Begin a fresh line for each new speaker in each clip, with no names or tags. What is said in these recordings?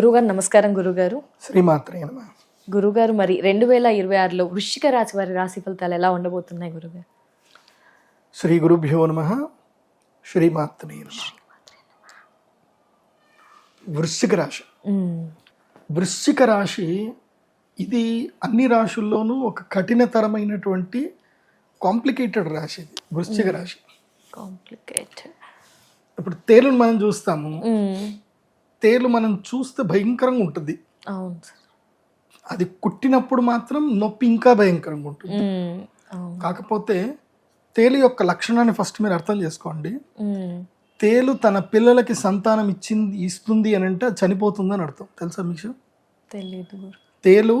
గురుగారు నమస్కారం గురుగారు
శ్రీమాత్రే
గురుగారు మరి రెండు వేల ఇరవై ఆరులో వృశ్చిక రాశి వారి రాశి ఫలితాలు ఎలా ఉండబోతున్నాయి గురుగారు
శ్రీ గురుభ్యో నమ శ్రీమాత్రే వృశ్చిక రాశి. వృశ్చిక రాశి ఇది అన్ని రాశుల్లోనూ ఒక కఠినతరమైనటువంటి కాంప్లికేటెడ్ రాశి ఇది వృశ్చిక రాశి.
కాంప్లికేటెడ్.
ఇప్పుడు తేలును మనం చూస్తాము. తేలు మనం చూస్తే భయంకరంగా ఉంటుంది.
అవును
అది కుట్టినప్పుడు మాత్రం నొప్పి ఇంకా భయంకరంగా ఉంటుంది. కాకపోతే తేలు యొక్క లక్షణాన్ని ఫస్ట్ మీరు అర్థం చేసుకోండి. తేలు తన పిల్లలకి సంతానం ఇచ్చింది ఇస్తుంది అని అంటే అది చనిపోతుందని అర్థం. తెలుసా మీకు?
తెలీదు గురు.
తేలు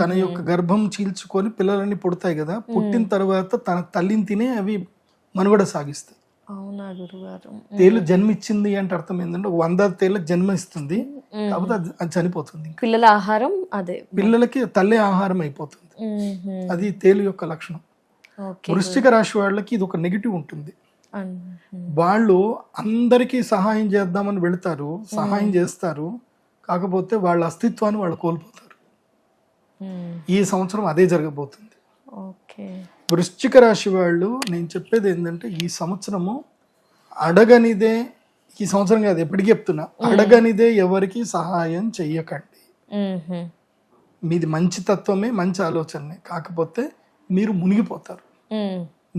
తన యొక్క గర్భం చీల్చుకొని పిల్లలన్నీ పుడతాయి కదా. పుట్టిన తర్వాత తన తల్లిని తినే అవి మనుగడ సాగిస్తాయి.
అవునా గురుగారు?
తేలు జన్మిచ్చింది అంటే అర్థం ఏంటంటే వంద తేళ్ళకి జన్మ ఇస్తుంది కాకపోతే అది చనిపోతుంది
పిల్లల ఆహారం అదే.
పిల్లలకి తల్లి ఆహారం అయిపోతుంది. అది తేలు యొక్క లక్షణం. వృశ్చిక రాశి వాళ్ళకి ఇది ఒక నెగిటివ్ ఉంటుంది. వాళ్ళు అందరికీ సహాయం చేద్దామని వెళతారు సహాయం చేస్తారు. కాకపోతే వాళ్ళ అస్తిత్వాన్ని వాళ్ళు కోల్పోతారు. ఈ సంవత్సరం అదే జరగబోతుంది.
ఓకే.
వృశ్చిక రాశి వాళ్ళు నేను చెప్పేది ఏంటంటే ఈ సంవత్సరము అడగనిదే ఈ సంవత్సరం కాదు ఎప్పటికీ చెప్తున్నా అడగనిదే ఎవరికి సహాయం చెయ్యకండి. మీది మంచి తత్వమే మంచి ఆలోచనే కాకపోతే మీరు మునిగిపోతారు.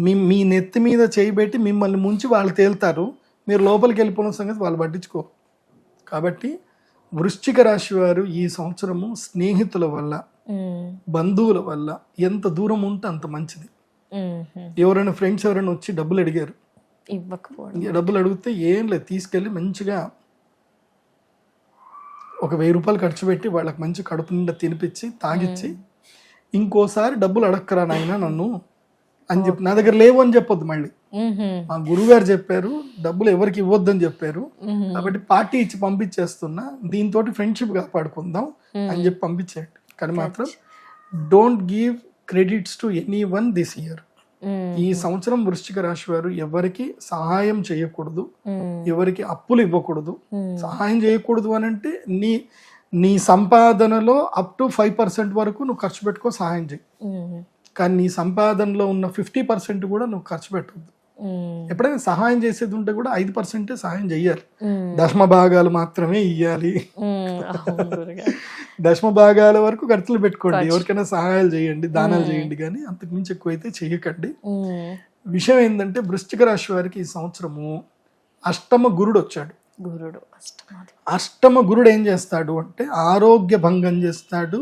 మీ మీ నెత్తి మీద చేయబెట్టి మిమ్మల్ని ముంచి వాళ్ళు తేలుతారు మీరు లోపలికి వెళ్ళిపోయిన సంగతి వాళ్ళు పట్టించుకో కాబట్టి వృశ్చిక రాశి వారు ఈ సంవత్సరము స్నేహితుల వల్ల. బంధువుల వల్ల ఎంత దూరం ఉంటే అంత మంచిది. ఎవరైనా ఫ్రెండ్స్ ఎవరైనా వచ్చి డబ్బులు అడిగారు.
ఇవ్వకపోవడం.
డబ్బులు అడిగితే ఏం లేదు తీసుకెళ్ళి మంచిగా ఒక వెయ్యి రూపాయలు ఖర్చు పెట్టి వాళ్ళకి మంచి కడుపు నిండా తినిపించి తాగిచ్చి ఇంకోసారి డబ్బులు అడక్కరా నాయన నన్ను అని చెప్పి నా దగ్గర లేవు అని చెప్పొద్దు మళ్ళీ. మా గురుగారు చెప్పారు డబ్బులు ఎవరికి ఇవ్వద్దని చెప్పారు. కాబట్టి పార్టీ ఇచ్చి పంపించేస్తున్నా దీంతో ఫ్రెండ్షిప్ కాపాడుకుందాం అని చెప్పి పంపించేయండి కానీ మాత్రం don't give credits to anyone this year. ఈ సంవత్సరం వృశ్చిక రాశి వారు ఎవరికి సహాయం చేయకూడదు. ఎవరికి అప్పులు ఇవ్వకూడదు. సహాయం చేయకూడదు అని అంటే నీ నీ సంపాదనలో అప్ టు ఫైవ్ పర్సెంట్ వరకు నువ్వు ఖర్చు పెట్టుకో సహాయం చేయి. కానీ నీ సంపాదనలో ఉన్న ఫిఫ్టీ పర్సెంట్ కూడా నువ్వు ఖర్చు పెట్టవద్దు
మ్మ్.
ఎప్పుడైనా సహాయం చేసేది ఉంటే కూడా ఐదు పర్సెంటే సహాయం చెయ్యాలి. దశమ భాగాలు మాత్రమే ఇయ్యాలి. దశమ భాగాల వరకు ఖర్చులు పెట్టుకోండి. ఎవరికైనా సహాయాలు చేయండి దానాలు చేయండి కానీ అంతకు మించి ఎక్కువైతే చేయకండి.
మ్మ్.
విషయం ఏంటంటే వృశ్చిక రాశి వారికి ఈ సంవత్సరము అష్టమ గురుడు వచ్చాడు.
గురుడు
అష్టమ గురుడు ఏం చేస్తాడు అంటే ఆరోగ్య భంగం చేస్తాడు.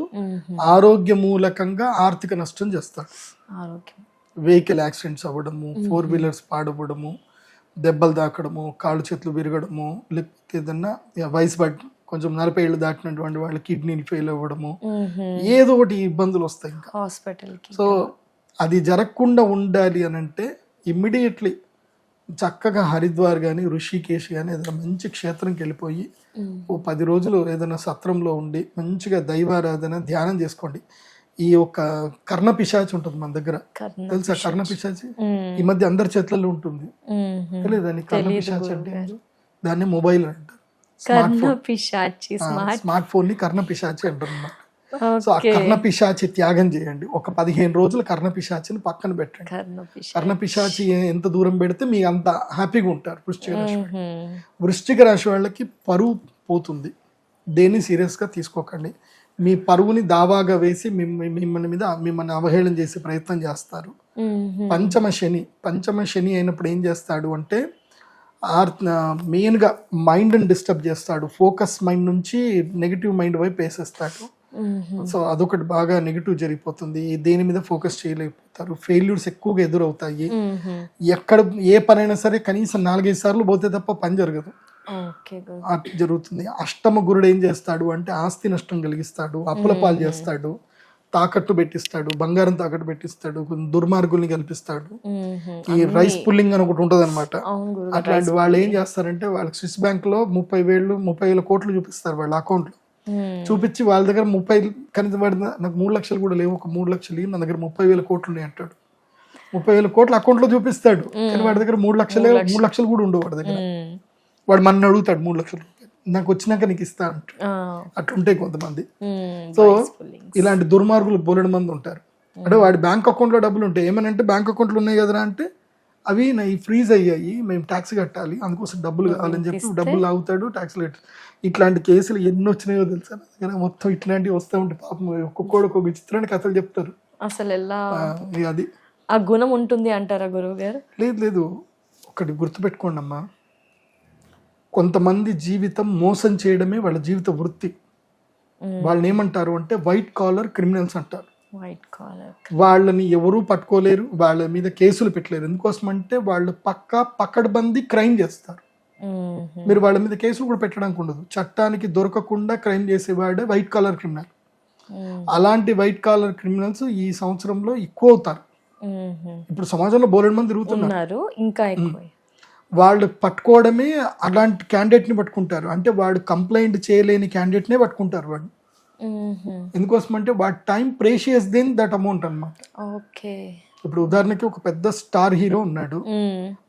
ఆరోగ్య మూలకంగా ఆర్థిక నష్టం చేస్తాడు. వెహికల్ యాక్సిడెంట్స్ అవ్వడము ఫోర్ వీలర్స్ పాడవడము దెబ్బలు తాకడము కాళ్ళు చేతులు విరగడము లేకపోతే ఏదన్నా వయసు పడి కొంచెం నలభై ఏళ్ళు దాటినటువంటి వాళ్ళ కిడ్నీలు ఫెయిల్ అవ్వడము. ఏదో ఒకటి ఇబ్బందులు వస్తాయి ఇంకా
హాస్పిటల్కి
సో అది జరగకుండా ఉండాలి అని అంటే ఇమ్మీడియట్లీ చక్కగా హరిద్వార్ కానీ ఋషికేశ్ కానీ ఏదైనా మంచి క్షేత్రంకి వెళ్ళిపోయి. ఓ పది రోజులు ఏదైనా సత్రంలో ఉండి మంచిగా దైవారాధన ధ్యానం చేసుకోండి ఈ యొక్క కర్ణ పిశాచి ఉంటుంది మన దగ్గర తెలుసా కర్ణ పిశాచి. ఈ మధ్య అందరి చేతులలో ఉంటుంది
మ్మ్.
తెలియదని కర్ణ పిశాచి అంటే? దాన్ని మొబైల్ అంటారు
కర్ణ
ఫోన్.
పిశాచి స్మార్ట్
ఫోన్ని కర్ణ పిశాచి అంటారు అన్నమాట. సో ఆ కర్ణ పిశాచి త్యాగం చేయండి. ఒక పదిహేను రోజులు కర్ణ పిశాచిని పక్కన పెట్టండి.
కర్ణ పిశాచి
ఎంత దూరం పెడితే మీ అంత హ్యాపీగా ఉంటారు వృశ్చిక రాశి. వృశ్చిక రాశి వాళ్ళకి పరువు పోతుంది. దేన్ని సీరియస్గా తీసుకోకండి. మీ పరువుని దావాగా వేసి మిమ్మ- మిమ్మల్ని మీద మిమ్మల్ని అవహేళన చేసే ప్రయత్నం చేస్తారు. పంచమ శని. పంచమ శని అయినప్పుడు ఏం చేస్తాడు అంటే మెయిన్గా మైండ్ని డిస్టర్బ్ చేస్తాడు. ఫోకస్ మైండ్ నుంచి నెగిటివ్ మైండ్ వైపు వేసేస్తాడు. సో అదొకటి బాగా నెగిటివ్ జరిగిపోతుంది. దేని మీద ఫోకస్ చేయలేకపోతారు. ఫెయిల్యూర్స్ ఎక్కువగా ఎదురవుతాయి. ఎక్కడ ఏ పనైనా సరే కనీసం నాలుగైదు సార్లు పోతే తప్ప పని జరగదు. జరుగుతుంది. అష్టమ గురుడు ఏం చేస్తాడు అంటే ఆస్తి నష్టం కలిగిస్తాడు. అప్పుల పాలు చేస్తాడు. తాకట్టు పెట్టిస్తాడు బంగారం తాకట్టు పెట్టిస్తాడు దుర్మార్గుల్ని కల్పిస్తాడు. ఈ రైస్ పుల్లింగ్ అని ఒకటి ఉంటుంది అనమాట అట్లాంటి వాళ్ళు ఏం చేస్తారంటే వాళ్ళకి స్విస్ బ్యాంక్లో ముప్పై వేలు ముప్పై వేల కోట్లు చూపిస్తారు వాళ్ళ
అకౌంట్లో.
చూపించి వాళ్ళ దగ్గర ముప్పై కనీసం వాడి ద- నాకు మూడు లక్షలు కూడా లేవు ఒక మూడు లక్షలు నా దగ్గర ముప్పై వేల కోట్లు ఉన్నాయి అంటాడు. ముప్పై వేల కోట్లు అకౌంట్లో చూపిస్తాడు. కానీ వాడి దగ్గర మూడు లక్షలే మూడు లక్షలు. కూడా ఉండవు వాడి దగ్గర. వాడు మన అడుగుతాడు మూడు లక్షలు. నాకు వచ్చినాక నీకు ఇస్తా అంట అట్లుంటాయి కొంతమంది. సో. ఇలాంటి దుర్మార్గులు బోలెడు మంది ఉంటారు. అంటే వాడి బ్యాంక్ అకౌంట్లో డబ్బులు ఉంటాయి ఏమనంటే బ్యాంక్ అకౌంట్లు ఉన్నాయి కదరా అంటే అవి నా ఫ్రీజ్ అయ్యాయి. మేము ట్యాక్స్ కట్టాలి. అందుకోసం డబ్బులు కావాలని చెప్పి డబ్బులు లాగుతాడు ట్యాక్స్ కట్టాలి ఇట్లాంటి కేసులు ఎన్ని వచ్చినాయో తెలుసా? నా దగ్గర మొత్తం ఇట్లాంటివి వస్తూ ఉంటాయి. పాపం ఒక్కొక్కడు ఒక్కొక్క విచిత్రమైన కథలు చెప్తారు.
అసలు ఎలా?
అది.
ఆ గుణం ఉంటుంది అంటారా గురువు గారు?
లేదు లేదు. ఒకటి గుర్తుపెట్టుకోండి అమ్మా కొంతమంది జీవితం మోసం చేయడమే వాళ్ళ జీవిత వృత్తి. వాళ్ళని ఏమంటారు అంటే వైట్ కాలర్ క్రిమినల్స్ అంటారు.
వైట్ కాలర్
వాళ్ళని ఎవరూ పట్టుకోలేరు వాళ్ళ మీద కేసులు పెట్టలేరు. ఎందుకోసం అంటే వాళ్ళు పక్క పక్కడబంది క్రైమ్ చేస్తారు. మీరు వాళ్ళ మీద కేసులు కూడా పెట్టడానికి ఉండదు. చట్టానికి దొరకకుండా క్రైమ్ చేసేవాడే వైట్ కాలర్ క్రిమినల్ అలాంటి వైట్ కాలర్ క్రిమినల్స్ ఈ సంవత్సరంలో ఎక్కువ అవుతారు. ఇప్పుడు సమాజంలో బోలెడు మంది తిరుగుతున్నారు.
ఇంకా
వాళ్ళు పట్టుకోవడమే అలాంటి క్యాండిడేట్ని పట్టుకుంటారు. అంటే వాడు కంప్లైంట్ చేయలేని క్యాండిడేట్నే పట్టుకుంటారు వాడు. ఎందుకోసం అంటే వాడి time precious than that amount అన్నమాట.
ఓకే.
ఇప్పుడు ఉదాహరణకి ఒక పెద్ద స్టార్ హీరో ఉన్నాడు.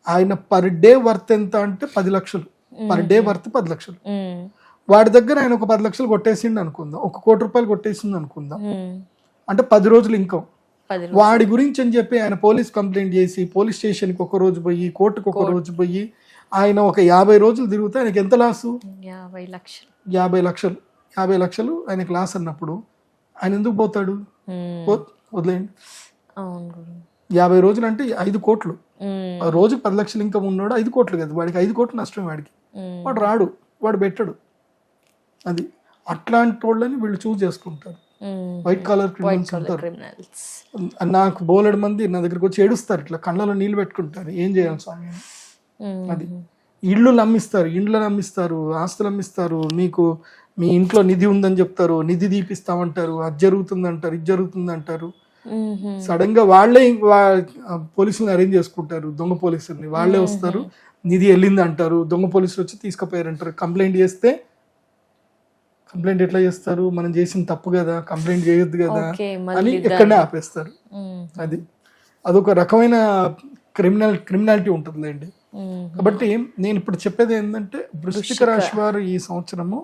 ఆయన పర్ డే వర్త్ ఎంత అంటే పది లక్షలు. పర్ డే వర్త్ పది లక్షలు. వాడి దగ్గర ఆయన ఒక పది లక్షలు కొట్టేసిండు అనుకుందాం. ఒక కోటి రూపాయలు కొట్టేసింది అనుకుందాం. అంటే పది రోజులు ఇన్కమ్
పది
వాడి గురించి అని చెప్పి ఆయన పోలీస్ కంప్లైంట్ చేసి పోలీస్ స్టేషన్కి ఒక రోజు పోయి కోర్టుకు ఒక రోజు పోయి ఆయన ఒక యాభై రోజులు తిరిగితే ఆయనకి ఎంత లాసు?
యాభై లక్షలు.
యాభై లక్షలు. యాభై లక్షలు ఆయనకి లాస్ అన్నప్పుడు ఆయన ఎందుకు పోతాడు? వదిలేయండి. యాభై రోజులు అంటే ఐదు కోట్లు. రోజుకి పది లక్షలు ఇన్కమ్ ఉన్నాడు ఐదు కోట్లు కదా వాడికి ఐదు కోట్లు నష్టం వాడికి. వాడు రాడు వాడు పెట్టడు. అది అట్లాంటి వాళ్ళని వీళ్ళు చూస్ చేసుకుంటారు. వైట్ కాలర్ క్రిమినల్స్ ఉంటారు
క్రిమినల్స్
నాకు బోలెడు మంది నా దగ్గరికి వచ్చి ఏడుస్తారు ఇట్లా కళ్ళలో నీళ్ళు పెట్టుకుంటారు. ఏం చేయాలి స్వామి? అని. అది. ఇళ్ళు నమ్మిస్తారు ఇండ్లు నమ్మిస్తారు ఆస్తులు అమ్మిస్తారు మీకు మీ ఇంట్లో నిధి ఉందని చెప్తారు నిధి తీపిస్తామంటారు అది జరుగుతుంది అంటారు ఇది జరుగుతుంది అంటారు సడన్గా వాళ్ళే వా- ఆ పోలీసులను అరేంజ్ చేసుకుంటారు దొంగ పోలీసుల్ని. వాళ్ళే వస్తారు నిధి వెళ్ళింది అంటారు దొంగ పోలీసులు వచ్చి తీసుకుపోయారు అంటారు కంప్లైంట్ చేస్తే కంప్లైంట్ ఎట్లా చేస్తారు? మనం చేసిన తప్పు కదా కంప్లైంట్ చేయొద్దు కదా అని ఎక్కడనే ఆపేస్తారు. అది. అదొక రకమైన క్రిమినల్ క్రిమినాలిటీ ఉంటుందండి కాబట్టి నేను ఇప్పుడు చెప్పేది ఏంటంటే వృశ్చిక రాశి వారు ఈ సంవత్సరము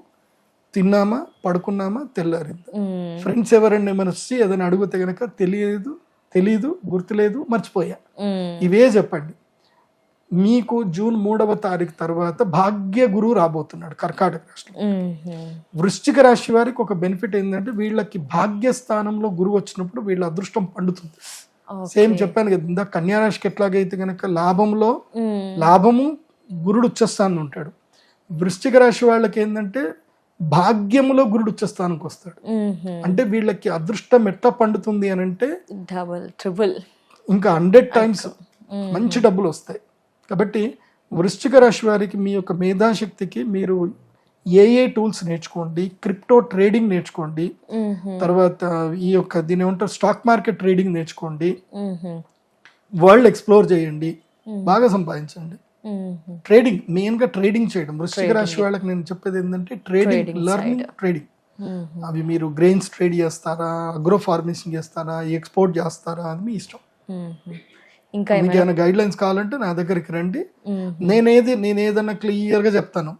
తిన్నామా పడుకున్నామా తెల్లారింది. ఫ్రెండ్స్ ఎవరైనా ఏమైనా వచ్చి ఏదైనా అడిగితే గనక తెలియదు తెలియదు గుర్తులేదు మర్చిపోయా. ఇవే చెప్పండి. మీకు జూన్ మూడవ తారీఖు తర్వాత భాగ్య గురువు రాబోతున్నాడు కర్కాటక రాష్ట్రం వృశ్చిక రాశి వారికి ఒక బెనిఫిట్ ఏంటంటే వీళ్ళకి భాగ్య స్థానంలో గురువు వచ్చినప్పుడు వీళ్ళ అదృష్టం పండుతుంది. సేమ్ చెప్పాను కదా ఇందాక కన్యా రాశికి ఎట్లాగైతే గనక లాభంలో లాభము గురుడు ఉచ్చస్థానం ఉంటాడు. వృశ్చిక రాశి వాళ్ళకి ఏంటంటే భాగ్యములో గురుడు ఉచ్చస్థానంకి వస్తాడు. అంటే వీళ్ళకి అదృష్టం ఎట్లా పండుతుంది అని అంటే
డబుల్ ట్రిపుల్
ఇంకా హండ్రెడ్ టైమ్స్ మంచి డబ్బులు వస్తాయి. కాబట్టి వృశ్చిక రాశి వారికి మీ యొక్క మేధాశక్తికి మీరు ఏ ఏ టూల్స్ నేర్చుకోండి క్రిప్టో ట్రేడింగ్ నేర్చుకోండి తర్వాత ఈ యొక్క దీని ఏమంటారు స్టాక్ మార్కెట్ ట్రేడింగ్ నేర్చుకోండి వరల్డ్ ఎక్స్ప్లోర్ చేయండి బాగా సంపాదించండి. ట్రేడింగ్ మెయిన్గా ట్రేడింగ్ చేయడం. వృశ్చిక రాశి వాళ్ళకి నేను చెప్పేది ఏంటంటే ట్రేడింగ్ లెర్నింగ్ ట్రేడింగ్. అవి మీరు గ్రెయిన్స్ ట్రేడ్ చేస్తారా అగ్రో ఫార్మేషన్ చేస్తారా ఎక్స్పోర్ట్ చేస్తారా అది మీ ఇష్టం.
ఇంకా
మీకు ఏమైనా గైడ్ లైన్స్ కావాలంటే నా దగ్గరికి రండి. నేనేది నేను ఏదన్నా క్లియర్గా చెప్తాను.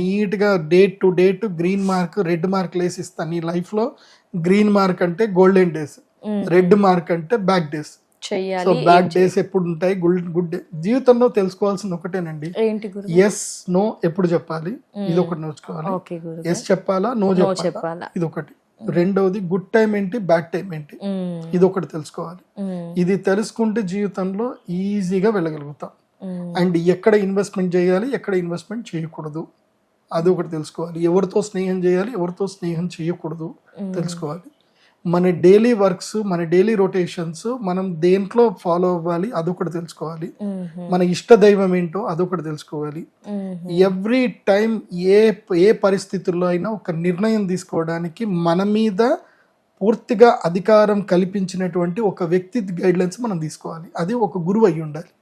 నీట్గా date to date green mark red mark లేసి ఇస్తాను నీ లైఫ్లో గ్రీన్ మార్క్ అంటే గోల్డెన్ డేస్ రెడ్ మార్క్ అంటే back days so back days ఎప్పుడు ఉంటాయి గుడ్ గుడ్ డే జీవితంలో తెలుసుకోవాల్సింది ఒకటేనండి. ఎస్ నో ఎప్పుడు చెప్పాలి? ఇది ఒకటి నేర్చుకోవాలి ఎస్ చెప్పాలా? నో చెప్పాలా? ఇది ఒకటి. రెండవది గుడ్ టైం ఏంటి బ్యాడ్ టైం ఏంటి. ఇది ఒకటి తెలుసుకోవాలి. ఇది తెలుసుకుంటే జీవితంలో ఈజీగా వెళ్ళగలుగుతాం. అండ్ ఎక్కడ ఇన్వెస్ట్మెంట్ చేయాలి ఎక్కడ ఇన్వెస్ట్మెంట్ చేయకూడదు. అది ఒకటి తెలుసుకోవాలి. ఎవరితో స్నేహం చేయాలి ఎవరితో స్నేహం చేయకూడదు. తెలుసుకోవాలి. మన డైలీ వర్క్స్ మన డైలీ రొటేషన్స్ మనం దేంట్లో ఫాలో అవ్వాలి అదొకటి తెలుసుకోవాలి. మన ఇష్ట దైవం ఏంటో అదొకటి తెలుసుకోవాలి. ఎవ్రీ టైం ఏ ఏ పరిస్థితుల్లో అయినా ఒక నిర్ణయం తీసుకోవడానికి మన మీద పూర్తిగా అధికారం కల్పించినటువంటి ఒక వ్యక్తి గైడ్ లైన్స్ మనం తీసుకోవాలి. అది ఒక గురువు అయి ఉండాలి.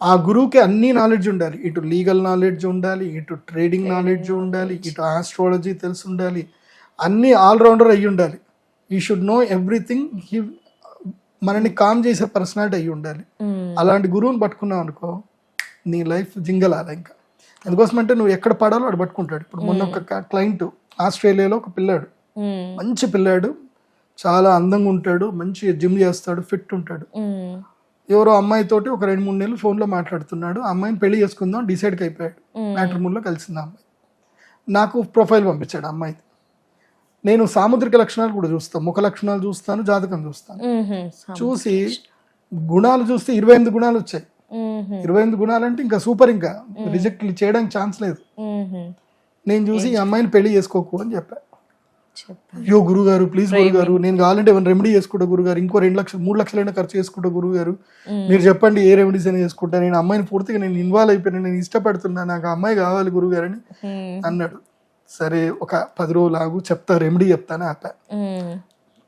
ఆ గురువుకి అన్ని నాలెడ్జ్ ఉండాలి. ఇటు లీగల్ నాలెడ్జ్ ఉండాలి ఇటు ట్రేడింగ్ నాలెడ్జ్ ఉండాలి ఇటు ఆస్ట్రాలజీ తెలిసి ఉండాలి అన్ని ఆల్రౌండర్ అయి ఉండాలి. ఈ షుడ్ నో ఎవ్రీథింగ్ హీ మనని కామ్ చేసే పర్సనాలిటీ అయి ఉండాలి.
మ్మ్.
అలాంటి గురువుని పట్టుకున్నావు అనుకో నీ లైఫ్ జింగలాల ఇంకా. ఎందుకోసమంటే నువ్వు ఎక్కడ పడాలో అక్కడ పట్టుకుంటాడు. ఇప్పుడు మొన్న ఒక క్లయింట్ ఆస్ట్రేలియాలో ఒక పిల్లాడు.
మ్మ్.
మంచి పిల్లాడు. చాలా అందంగా ఉంటాడు. మంచి జిమ్ చేస్తాడు. ఫిట్ ఉంటాడు. ఎవరో అమ్మాయితోటి ఒక రెండు మూడు నెలలు ఫోన్లో మాట్లాడుతున్నాడు. అమ్మాయిని పెళ్ళి చేసుకుందాం డిసైడ్కి అయిపోయాడు. మ్యాట్రిమూన్లో కలిసింది ఆ అమ్మాయి. నాకు ప్రొఫైల్ పంపించాడు అమ్మాయి. నేను సాముద్రిక లక్షణాలు కూడా చూస్తాను ముఖ లక్షణాలు చూస్తాను జాతకం చూస్తాను. చూసి గుణాలు చూస్తే ఇరవై ఎనిమిది గుణాలు వచ్చాయి. ఇరవై ఎనిమిది గుణాలు అంటే ఇంకా సూపర్ ఇంకా. రిజెక్ట్ చేయడానికి ఛాన్స్ లేదు. నేను చూసి ఈ అమ్మాయిని పెళ్ళి చేసుకోకు అని చెప్పా.
చెప్పు
అయ్యో గురుగారు ప్లీజ్ గురుగారు నేను కావాలంటే ఏమైనా రెమెడీ చేసుకుంటా గురుగారు. ఇంకో రెండు లక్షలు మూడు లక్షలైనా ఖర్చు చేసుకుంటా గురుగారు. మీరు చెప్పండి ఏ రెమెడీస్ అయినా చేసుకుంటా. నేను అమ్మాయిని పూర్తిగా నేను ఇన్వాల్వ్ అయిపోయాను నేను ఇష్టపడుతున్నా నాకు అమ్మాయి కావాలి గురుగారు అని. అన్నాడు. సరే ఒక పది రోజులు ఆగు చెప్తా రెమెడీ చెప్తాను ఆపా.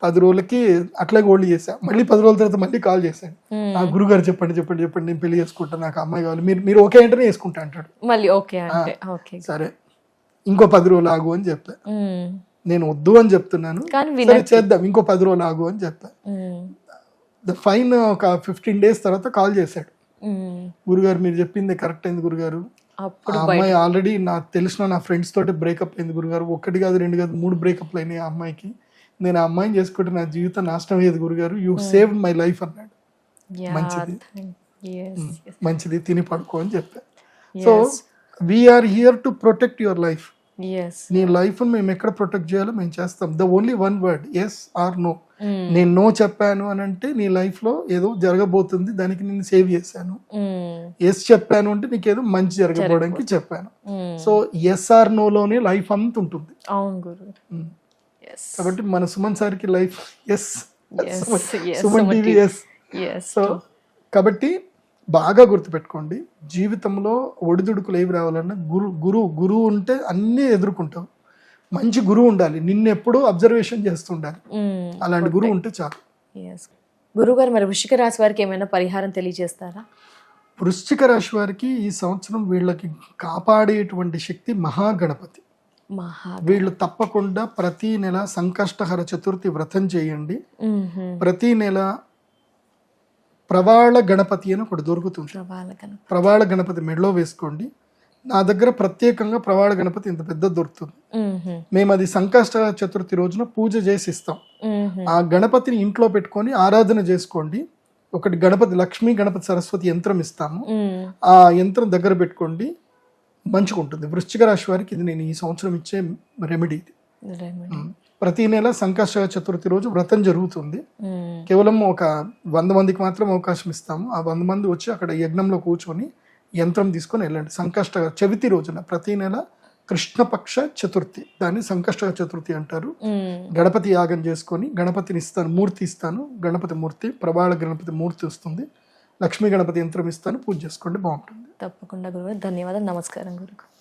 పది రోజులకి అట్లే గోల్డ్ చేశా. మళ్ళీ పది రోజుల తర్వాత మళ్ళీ కాల్ చేశాను. ఆ గురుగారు చెప్పండి చెప్పండి చెప్పండి నేను పెళ్ళి చేసుకుంటా నాకు అమ్మాయి కావాలి. మీరు మీరు ఓకే అంటేనే చేసుకుంటా అంటాడు.
మళ్ళీ ఓకే ఓకే
సరే. ఇంకో పది రోజులు ఆగు అని చెప్పా. నేను వద్దు అని చెప్తున్నాను. సరే చేద్దాం. ఇంకో పది రోజులు ఆగు అని చెప్పా. ద ఫైన్ ఒక ఫిఫ్టీన్ డేస్ తర్వాత కాల్ చేశాడు. గురుగారు మీరు చెప్పింది కరెక్ట్ అయింది గురుగారు.
అప్పుడు
ఆ అమ్మాయి ఆల్రెడీ నాకు తెలిసిన నా ఫ్రెండ్స్ తోటి బ్రేకప్ అయింది గురుగారు. ఒకటి కాదు రెండు కాదు మూడు బ్రేకప్లు అయినాయి ఆ అమ్మాయికి. నేను ఆ అమ్మాయిని చేసుకుంటే నా జీవితం నాశనం అయ్యేది గురుగారు. యూ సేవ్ మై లైఫ్ అన్నాడు. మంచిది.
yes,
మంచిది. తిని పడుకో అని చెప్పా. So we are here to protect your life. నీ లైఫ్ మేము ఎక్కడ ప్రొటెక్ట్ చేయాలో మేము చేస్తాం. The only one word yes or no. నేను నో చెప్పాను అని అంటే నీ లైఫ్లో ఏదో జరగబోతుంది దానికి నేను సేవ్ చేశాను. ఎస్ చెప్పాను అంటే నీకు ఏదో మంచి జరగబోవడానికి చెప్పాను. సో ఎస్ ఆర్ నోలోనే లైఫ్ అంత ఉంటుంది. Mm.
ఎస్
కాబట్టి మన సుమన్ సార్కి life yes Suman TV yes so కాబట్టి బాగా గుర్తుపెట్టుకోండి. జీవితంలో ఒడిదుడుకులు ఏవి రావాలన్నా గురు గురువు గురువు ఉంటే అన్నీ ఎదుర్కొంటావు. మంచి గురువు ఉండాలి. నిన్ను ఎప్పుడూ అబ్జర్వేషన్ చేస్తుండాలి అలాంటి గురువు ఉంటే చాలు.
గురుగారు మరి వృషిక రాశి వారికి ఏమైనా పరిహారం తెలియజేస్తారా?
వృశ్చిక రాశి వారికి ఈ సంవత్సరం వీళ్ళకి కాపాడేటువంటి శక్తి మహాగణపతి.
మహా
వీళ్ళు తప్పకుండా ప్రతి నెల సంకష్టహర చతుర్థి వ్రతం చేయండి. ప్రతి నెల ప్రవాళ గణపతి అని ఒకటి దొరుకుతుంది. ప్రవాళ గణపతి. మెడలో వేసుకోండి. నా దగ్గర ప్రత్యేకంగా ప్రవాళ గణపతి ఇంత పెద్ద దొరుకుతుంది. మేము అది సంకష్ట చతుర్థి రోజున పూజ చేసి ఇస్తాం. ఆ గణపతిని ఇంట్లో పెట్టుకొని ఆరాధన చేసుకోండి. ఒకటి గణపతి లక్ష్మీ గణపతి సరస్వతి యంత్రం ఇస్తాము. ఆ యంత్రం దగ్గర పెట్టుకోండి. మంచిగా ఉంటుంది వృశ్చిక రాశి వారికి ఇది నేను ఈ సంవత్సరం ఇచ్చే రెమెడీ ఇది.
రెమెడీ.
ప్రతి నెల సంకష్ట చతుర్థి రోజు వ్రతం జరుగుతుంది. కేవలం ఒక వంద మందికి మాత్రం అవకాశం ఇస్తాము. ఆ వంద మంది వచ్చి అక్కడ యజ్ఞంలో కూర్చొని యంత్రం తీసుకొని వెళ్ళండి. సంకష్ట చవితి రోజున ప్రతి నెల కృష్ణపక్ష చతుర్థి. దాన్ని సంకష్ట చతుర్థి అంటారు. గణపతి యాగం చేసుకొని గణపతిని ఇస్తాను మూర్తి ఇస్తాను. గణపతి మూర్తి ప్రబాళ గణపతి మూర్తి వస్తుంది. లక్ష్మీ గణపతి యంత్రం ఇస్తాను. పూజ చేసుకోండి బాగుంటుంది.
తప్పకుండా గురుగారు. ధన్యవాదాలు. నమస్కారం గురు